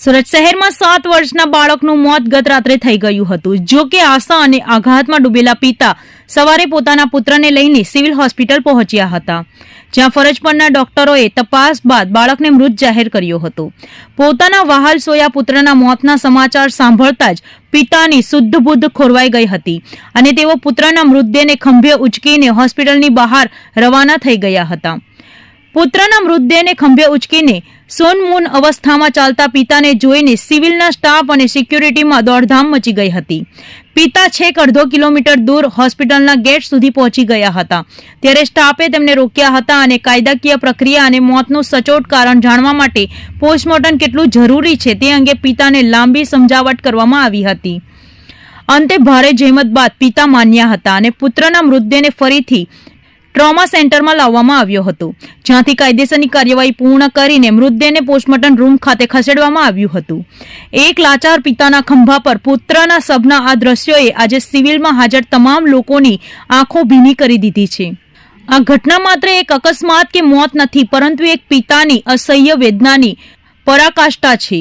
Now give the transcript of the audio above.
સુરત શહેરમાં સાત વર્ષના બાળકનું મોત ગત રાત્રે થઈ ગયું હતું. જો કે આશા અને આઘાતમાં ડૂબેલા પિતા સવારે પોતાના પુત્રને લઈને સિવિલ હોસ્પિટલ પહોંચ્યા હતા, જ્યાં ફરજ પરના ડોક્ટરોએ તપાસ બાદ બાળકને મૃત જાહેર કર્યો હતો. પોતાના વહાલ સોયા પુત્રના મોતના સમાચાર સાંભળતા જ પિતાની શુદ્ધ બુદ્ધ ખોરવાઈ ગઈ હતી અને તેઓ પુત્રના મૃતદેહને ખંભે ઉચકીને હોસ્પિટલની બહાર રવાના થઈ ગયા હતા. પુત્રના મૃતદેહને ખંભે ઉચકીને સોનમૂન અવસ્થામાં ચાલતા પિતાને જોઈને સિવિલના સ્ટાફ અને સિક્યુરિટીમાં દોડધામ મચી ગઈ હતી. પિતા છેક અડધો કિલોમીટર દૂર હોસ્પિટલના ગેટ સુધી પહોંચી ગયા હતા. ત્યારે સ્ટાફે તેમને રોક્યા હતા અને કાયદાકીય પ્રક્રિયા અને મોતનું સચોટ કારણ જાણવા માટે પોસ્ટમોર્ટમ કેટલું જરૂરી છે તે અંગે પિતાને લાંબી સમજાવટ કરવામાં આવી હતી. અંતે ભારે જહેમત બાદ પિતા માન્યા હતા અને પુત્રના મૃતદેહને ફરીથી ટ્રોમા સેન્ટરમાં લાવવામાં આવ્યો હતો, જ્યાંથી કાયદેસરની કાર્યવાહી પૂર્ણ કરીને મૃતદેહને પોસ્ટમોર્ટમ રૂમ ખાતે ખસેડવામાં આવ્યું હતું. એક લાચાર પિતાના ખંભા પર પુત્રના સભના આ દ્રશ્યોએ આજે સિવિલમાં હાજર તમામ લોકોની આંખો ભીની કરી દીધી છે. આ ઘટના માત્ર એક અકસ્માત કે મોત નથી, પરંતુ એક પિતાની અસહ્ય વેદનાની પરાકાષ્ઠા છે.